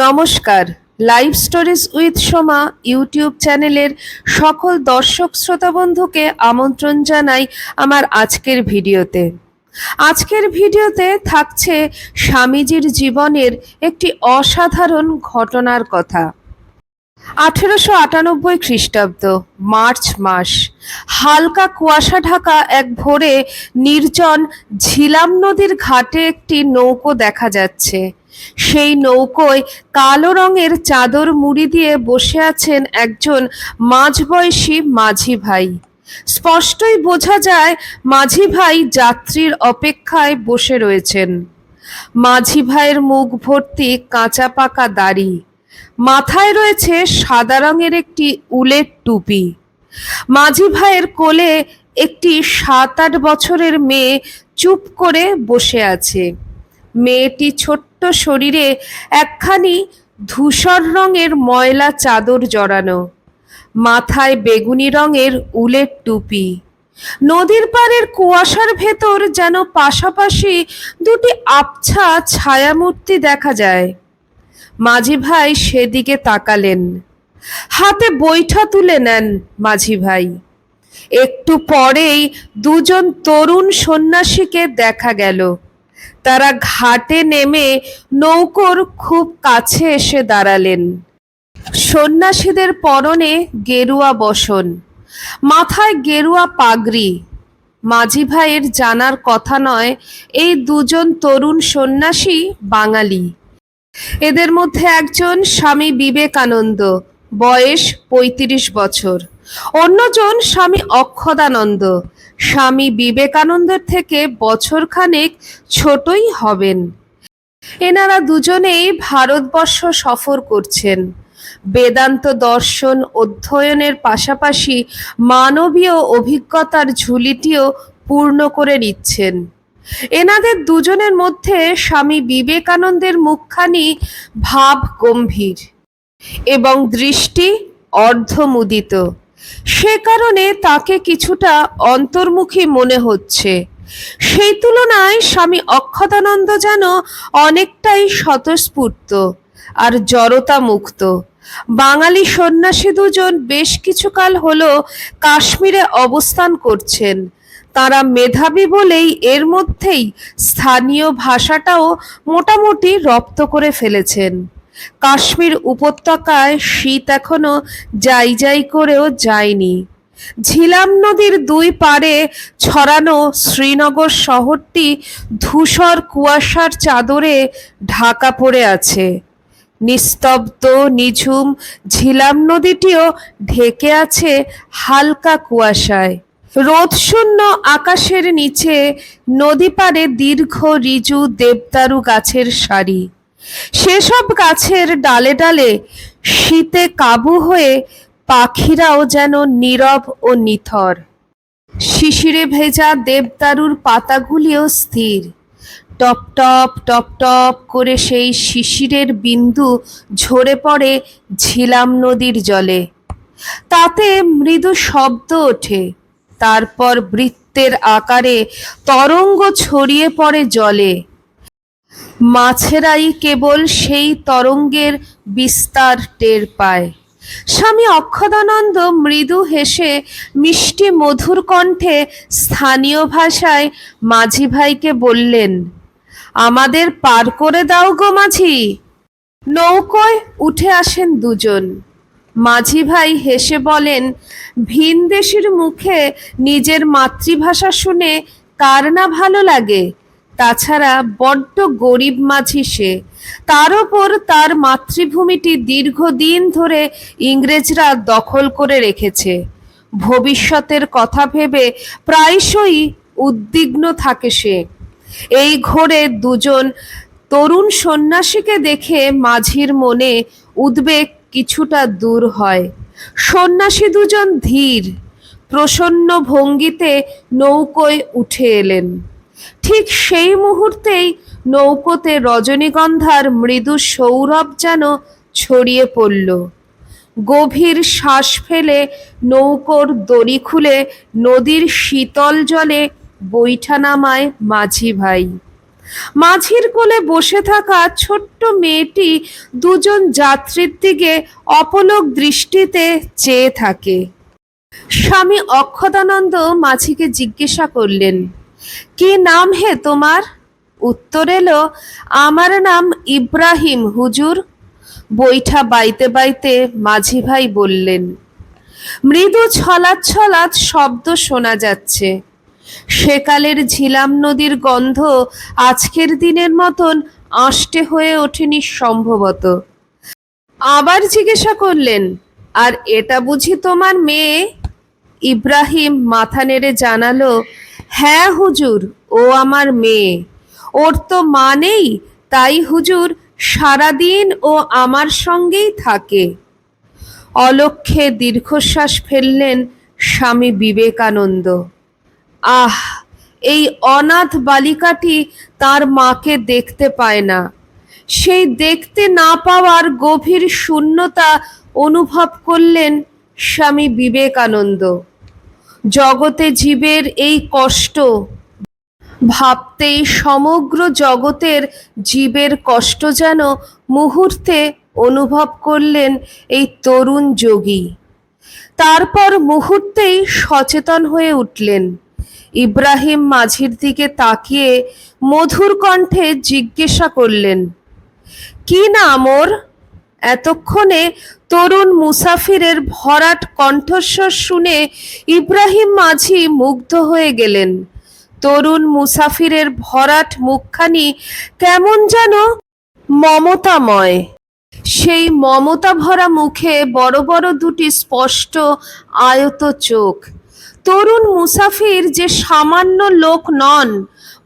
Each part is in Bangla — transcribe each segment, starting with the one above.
নমস্কার। Live stories with Soma YouTube চ্যানেলের সকল দর্শক শ্রোতা বন্ধুকে আমন্ত্রণ জানাই আমার আজকের ভিডিওতে। আজকের ভিডিওতে থাকছে স্বামীজির জীবনের একটি অসাধারণ ঘটনার কথা। আঠেরোশো আটানব্বই খ্রিস্টাব্দ, মার্চ মাস, হালকা কুয়াশা ঢাকা এক ভোরে নির্জন ঝিলাম নদীর ঘাটে একটি নৌকো দেখা যাচ্ছে। সেই নৌকোয় কালো রঙের চাদর মুড়ি দিয়ে বসে আছেন একজন মাঝবয়সী মাঝি ভাই। স্পষ্টই বোঝা যায় মাঝি ভাই যাত্রীর অপেক্ষায় বসে রয়েছেন। মাঝি ভাইয়ের মুখ ভর্তি কাঁচা পাকা দাড়ি। মাথায় রয়েছে সাদা রঙের একটি উলের টুপি। মাঝি ভাইয়ের কোলে একটি সাত আট বছরের মেয়ে চুপ করে বসে আছে। মেয়েটি ছোট্ট শরীরে একখানি ধূসর রঙের ময়লা চাদর জড়ানো। মাথায় বেগুনি রঙের উলের টুপি। নদীর পাড়ের কুয়াশার ভেতর যেন পাশাপাশি দুটি আবছা ছায়ামূর্তি দেখা যায়। মাঝি ভাই সেদিকে তাকালেন। হাতে বৈঠা তুলে নেন মাঝি ভাই। একটু পরেই দুজন তরুণ সন্ন্যাসীকে দেখা গেল। তারা ঘাটে নেমে নৌকোর খুব কাছে এসে দাঁড়ালেন। সন্ন্যাসীদের পরনে গেরুয়া বসন, মাথায় গেরুয়া পাগড়ি। মাঝি ভাইয়ের জানার কথা নয়, এই দুজন তরুণ সন্ন্যাসী বাঙালি। এদের মধ্যে একজন স্বামী বিবেকানন্দ, বয়স পঁয়ত্রিশ বছর। অন্যজন স্বামী অক্ষদানন্দ স্বামী বিবেকানন্দের থেকে বছরখানেক ছোটই হবেন। এনারা দুজনেই ভারতবর্ষ সফর করছেন। বেদান্ত দর্শন অধ্যয়নের পাশাপাশি মানবীয় অভিজ্ঞতার ঝুলিটিও পূর্ণ করে নিচ্ছেন। এনাদের দুজনের মধ্যে স্বামী বিবেকানন্দের মুখখানি ভাব গম্ভীর এবং দৃষ্টি অর্ধমুদিত। সে কারণে তাকে কিছুটা অন্তর্মুখী মনে হচ্ছে। সেই তুলনায় স্বামী অক্ষতানন্দ যেন অনেকটাই স্বতঃস্ফূর্ত আর জড়তা মুক্ত বাঙালি সন্ন্যাসী দুজন বেশ কিছুকাল হলো কাশ্মীরে অবস্থান করছেন। তারা মেধাবী বলেই এর মধ্যেই স্থানীয় ভাষাটাও মোটামুটি রপ্ত করে ফেলেছেন। কাশ্মীর উপত্যকায় শীত এখনও যাই যাই করেও যায়নি। ঝিলাম নদীর দুই পাড়ে ছড়ানো শ্রীনগর শহরটি ধূসর কুয়াশার চাদরে ঢাকা পড়ে আছে। নিস্তব্ধ, নিঝুম ঝিলাম নদীটিও ঢেকে আছে হালকা কুয়াশায়। রোদশূন্য আকাশের নিচে নদী পাড়ে দীর্ঘ রিজু দেবদারু গাছের সারি। সেসব গাছের ডালে ডালে শীতে কাবু হয়ে পাখিরাও যেন নীরব ও নিথর। শিশিরে ভেজা দেবদারুর পাতাগুলিও স্থির। টপ টপ টপ টপ করে সেই শিশিরের বিন্দু ঝরে পড়ে ঝিলাম নদীর জলে। তাতে মৃদু শব্দ ওঠে। তারপর বৃত্তের আকারে তরঙ্গ ছড়িয়ে পড়ে জলে। মাছেরাই কেবল সেই তরঙ্গের বিস্তার টের পায়। স্বামী অক্ষদানন্দ মৃদু হেসে মিষ্টি মধুর কণ্ঠে স্থানীয় ভাষায় মাঝি ভাইকে বললেন, আমাদের পার করে দাও গো মাঝি। নৌকোয় উঠে আসেন দুজন। মাঝি ভাই হেসে বলেন, ভিনদেশীর মুখে নিজের মাতৃভাষা শুনে কার না ভালো লাগে? তাছাড়া বড্ড গরিব মাঝি সে। তার ওপর তার মাতৃভূমিটি দীর্ঘদিন ধরে ইংরেজরা দখল করে রেখেছে। ভবিষ্যতের কথা ভেবে প্রায়শই উদ্বিগ্ন থাকে সে। এই ঘোরে দুজন তরুণ সন্ন্যাসীকে দেখে মাঝির মনে উদ্বেগ কিছুটা দূর হয়। সন্ন্যাসী দুজন ধীর, প্রসন্ন ভঙ্গিতে নৌকোয় উঠে এলেন। ঠিক সেই মুহূর্তেই নৌকোতে রজনীগন্ধার মৃদু সৌরভ যেন ছড়িয়ে পড়ল। গভীর শ্বাস ফেলে নৌকোর দড়ি খুলে নদীর শীতল জলে বৈঠা নামায় মাঝি ভাই। মাঝির কোলে বসে থাকা ছোট্ট মেয়েটি দুজন যাত্রীর দিকে অপলক দৃষ্টিতে চেয়ে থাকে। স্বামী অক্ষদানন্দ মাঝিকে জিজ্ঞাসা করলেন কি নাম হে তোমার? উত্তর এলো, আমার নাম ইব্রাহিম হুজুর। বৈঠা বাইতে বাইতে মাঝি ভাই বললেন, মৃদু ছলাৎ ছলাৎ শব্দ শোনা যাচ্ছে। সেকালের ঝিলাম নদীর গন্ধ আজকের দিনের মতন আষ্টে হয়ে ওঠেনি সম্ভবত। আবার জিজ্ঞাসা করলেন, আর এটা বুঝি তোমার মেয়ে? ইব্রাহিম মাথা নেড়ে জানালো হ্যাঁ হুজুর, ও আমার মেয়ে। ওর তো মা নেই, তাই হুজুর সারাদিন ও আমার সঙ্গেই থাকে। অলক্ষে দীর্ঘশ্বাস ফেললেন স্বামী বিবেকানন্দ। আহ, এই অনাথ বালিকাটি তার মাকে দেখতে পায় না। সেই দেখতে না পাওয়ার গভীর শূন্যতা অনুভব করলেন স্বামী বিবেকানন্দ। জগতে জীবের এই কষ্ট। ভাবতেই সমগ্র জগতের জীবের কষ্ট যেন মুহূর্তে অনুভব করলেন এই তরুণ যোগী। তারপর মুহূর্তেই সচেতন হয়ে উঠলেন। ইব্রাহিম মাঝির দিকে তাকিয়ে মধুর কণ্ঠে জিজ্ঞাসা করলেন, কি নাম ওর? এতক্ষণে তরুণ মুসাফিরের ভরাট কণ্ঠস্বর শুনে ইব্রাহিম মাঝি মুগ্ধ হয়ে গেলেন। তরুণ মুসাফিরের ভরাট মুখখানি কেমন যেন মমতাময়। সেই মমতা ভরা মুখে বড় বড় দুটি স্পষ্ট আয়ত চোখ। তরুণ মুসাফির যে সামান্য লোক নন,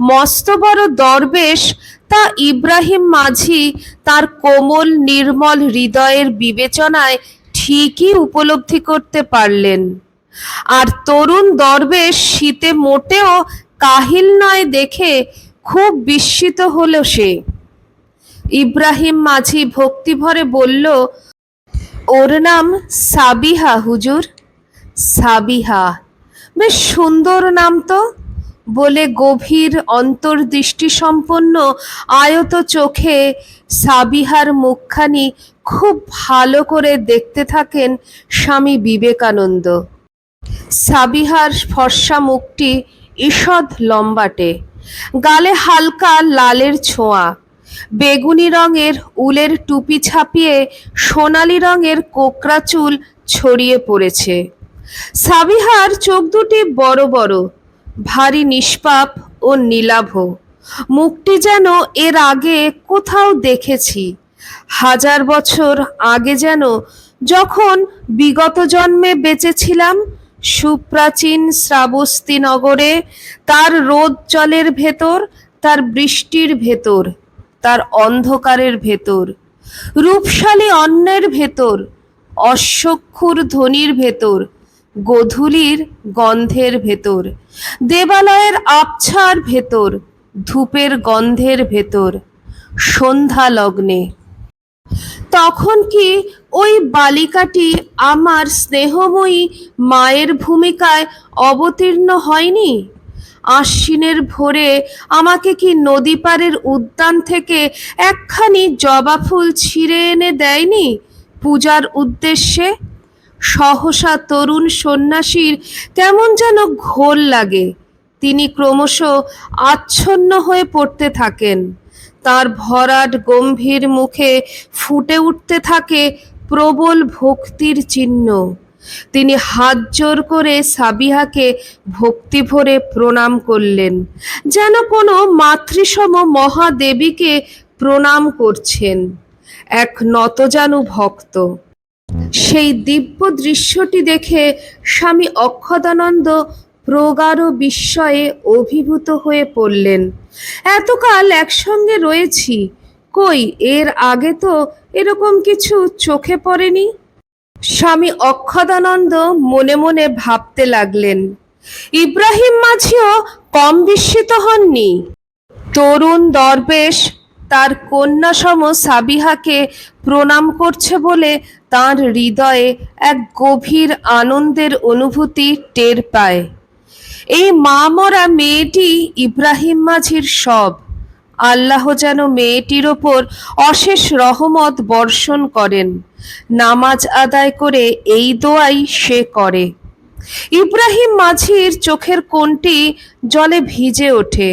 মস্ত বড় দরবেশ তা ইব্রাহিম মাঝি তার কোমল, নির্মল হৃদয়ের বিবেচনায় ঠিকই উপলব্ধি করতে পারলেন। আর তরুণ দরবেশ শীতে মোটেও কাহিল নয় দেখে খুব বিস্মিত হলো সে। ইব্রাহিম মাঝি ভক্তিভরে বলল, ওর নাম সাবিহা হুজুর, সাবিহা। বেশ সুন্দর নাম তো। বলে গভীর অন্তর্দৃষ্টি সম্পন্ন আয়ত চোখে সাবিহার মুখখানি খুব ভালো করে দেখতে থাকেন স্বামী বিবেকানন্দ। সাবিহার ফর্সা মুখটি ঈষৎ লম্বাটে, গালে হালকা লালের ছোঁয়া, বেগুনি রঙের উলের টুপি ছাপিয়ে সোনালি রঙের কোকড়া চুল ছড়িয়ে পড়েছে। সাবিহার চোখ দুটি বড় বড় ভারী নিষ্পাপ ও নীলাভ। মুখটি যেন এর আগে কোথাও দেখেছি। হাজার বছর আগে যেন যখন বিগত জন্মে বেঁচেছিলাম, সুপ্রাচীন শ্রাবস্তি নগরে তার রোদ জলের ভেতর, তার বৃষ্টির ভেতর, তার অন্ধকারের ভেতর, রূপশালী অন্যের ভেতর, অশ্বক্ষুর ধ্বনির ভেতর গোধূলির গন্ধের ভেতর, দেবালয়ের আবছার ভেতর, ধূপের গন্ধের ভেতর সন্ধ্যা লগ্নে তখন কি ওই বালিকাটি আমার স্নেহময়ী মায়ের ভূমিকায় অবতীর্ণ হয়নি? আশ্বিনের ভোরে আমাকে কি নদী পাড়ের উদ্যান থেকে একখানি জবা ফুল ছিঁড়ে এনে দেয়নি পূজার উদ্দেশ্যে? সহসা তরুণ সন্ন্যাসীর কেমন যেন ঘোর লাগে। তিনি ক্রমশ আচ্ছন্ন হয়ে পড়তে থাকেন। তার ভরাট গম্ভীর মুখে ফুটে উঠতে থাকে প্রবল ভক্তির চিহ্ন। তিনি হাত জোর করে সাবিহাকে ভক্তি ভরে প্রণাম করলেন, যেন কোনো মাতৃসম মহাদেবীকে প্রণাম করছেন। এক নতজানু ভক্ত। সেই দিব্য দৃশ্যটি দেখে স্বামী অক্ষদানন্দ প্রগাঢ় বিস্ময়ে অভিভূত হয়ে পড়লেন। এতকাল একসঙ্গে রয়েছি, কই এর আগে তো এরকম কিছু চোখে পড়েনি? স্বামী অক্ষদানন্দ মনে মনে ভাবতে লাগলেন, ইব্রাহিম মাঝিও কম বিস্মিত হননি? তরুণ দরবেশ তার কন্যাসম সাবিহাকে প্রণাম করছে বলে তার হৃদয়ে এক গভীর আনন্দের অনুভূতি টের পায়। এই মা মরা মেয়েটি ইব্রাহিম মাঝির সব। আল্লাহ যেন মেয়েটির ওপর অশেষ রহমত বর্ষণ করেন। নামাজ আদায় করে এই দোয়াই সে করে। ইব্রাহিম মাঝির চোখের কোণটি জলে ভিজে ওঠে।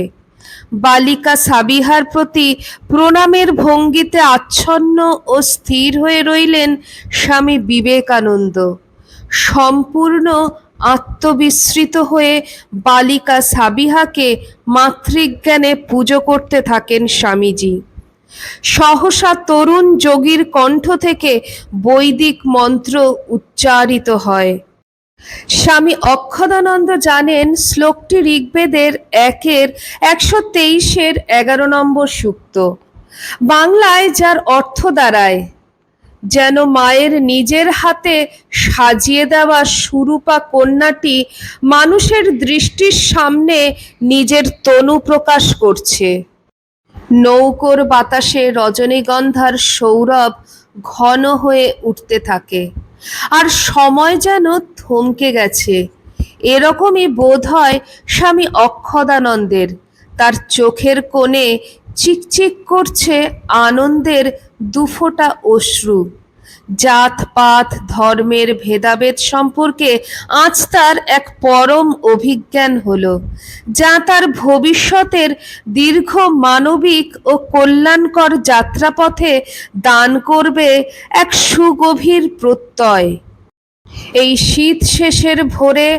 বালিকা সাবিহার প্রতি প্রণামের ভঙ্গিতে আচ্ছন্ন ও স্থির হয়ে রইলেন স্বামী বিবেকানন্দ। সম্পূর্ণ আত্মবিস্মৃত হয়ে বালিকা সাবিহাকে মাতৃজ্ঞানে পুজো করতে থাকেন স্বামীজি। সহসা তরুণ যোগীর কণ্ঠ থেকে বৈদিক মন্ত্র উচ্চারিত হয়। স্বামী অক্ষদানন্দ জানেন, শ্লোকটি ঋগ্বেদের একের একশো তেইশের এগারো নম্বর সূক্ত। বাংলায় যার অর্থ দাঁড়ায়, যেন মায়ের নিজের হাতে সাজিয়ে দেওয়া সুরূপা কন্যাটি মানুষের দৃষ্টির সামনে নিজের তনু প্রকাশ করছে। নৌকোর বাতাসে রজনীগন্ধার সৌরভ ঘন হয়ে উঠতে থাকে। আর সময় যেন থমকে গেছে। এরকমই বোধ হয় স্বামী অক্ষদানন্দের। তার চোখের কোণে চিকচিক করছে আনন্দের দুফোটা অশ্রু। জাতপাত ধর্মের ভেদাভেদ সম্পর্কে আজ তার এক পরম অভিজ্ঞান হলো, যা তার ভবিষ্যতের দীর্ঘ মানবিক ও কল্যাণকর যাত্রাপথে দান করবে এক সুগভীর প্রত্যয়। এই শীত শেষের ভোরে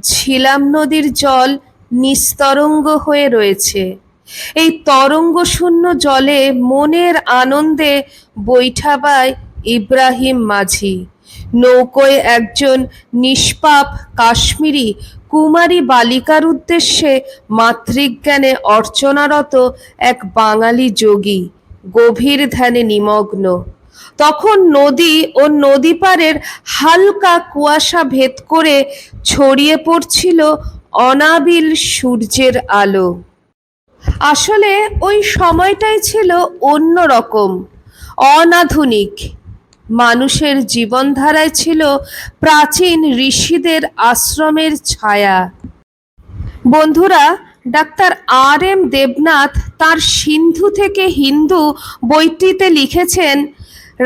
ঝিলাম নদীর জল নিস্তরঙ্গ হয়ে রয়েছে। এই তরঙ্গ শূন্য জলে মনের আনন্দে বৈঠাবায় ইব্রাহিম মাঝি। নৌকোয় একজন নিষ্পাপ কাশ্মীরি কুমারী বালিকার উদ্দেশ্যে মাতৃজ্ঞানে অর্চনারত এক বাঙালি যোগী, গভীর ধ্যানে নিমগ্ন। তখন নদী ও নদী পাড়ের হালকা কুয়াশা ভেদ করে ছড়িয়ে পড়ছিল অনাবিল সূর্যের আলো। আসলে ওই সময়টাই ছিল অন্য রকম অনাধুনিক। মানুষের জীবনধারায় ছিল প্রাচীন ঋষিদের আশ্রমের ছায়া। বন্ধুরা, ডাক্তার আর এম দেবনাথ তার সিন্ধু থেকে হিন্দু বইটিতে লিখেছেন,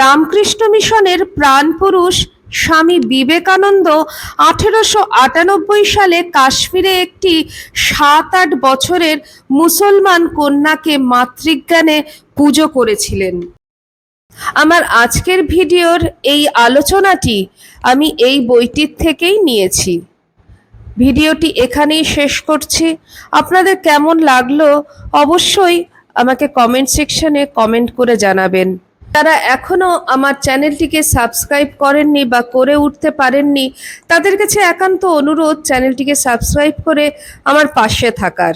রামকৃষ্ণ মিশনের প্রাণপুরুষ স্বামী বিবেকানন্দ আঠেরোশো আটানব্বই সালে কাশ্মীরে একটি সাত আট বছরের মুসলমান কন্যাকে মাতৃজ্ঞানে পুজো করেছিলেন। আমার আজকের ভিডিওর এই আলোচনাটি আমি এই বইটির থেকেই নিয়েছি। ভিডিওটি এখানেই শেষ করছি। আপনাদের কেমন লাগল অবশ্যই আমাকে কমেন্ট সেকশনে কমেন্ট করে জানাবেন। যারা এখনও আমার চ্যানেলটিকে সাবস্ক্রাইব করেননি বা করে উঠতে পারেননি, তাদের কাছে একান্ত অনুরোধ চ্যানেলটিকে সাবস্ক্রাইব করে আমার পাশে থাকার।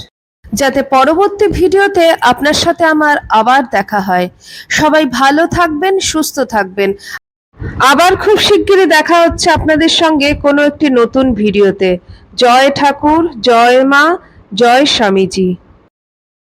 যাতে পরবর্তী ভিডিওতে আপনার সাথে আমার আবার দেখা হয়। সবাই ভালো থাকবেন, সুস্থ থাকবেন। আবার খুব শিগগিরই দেখা হচ্ছে আপনাদের সঙ্গে কোনো একটি নতুন ভিডিওতে। জয় ঠাকুর, জয় মা, জয় স্বামীজি।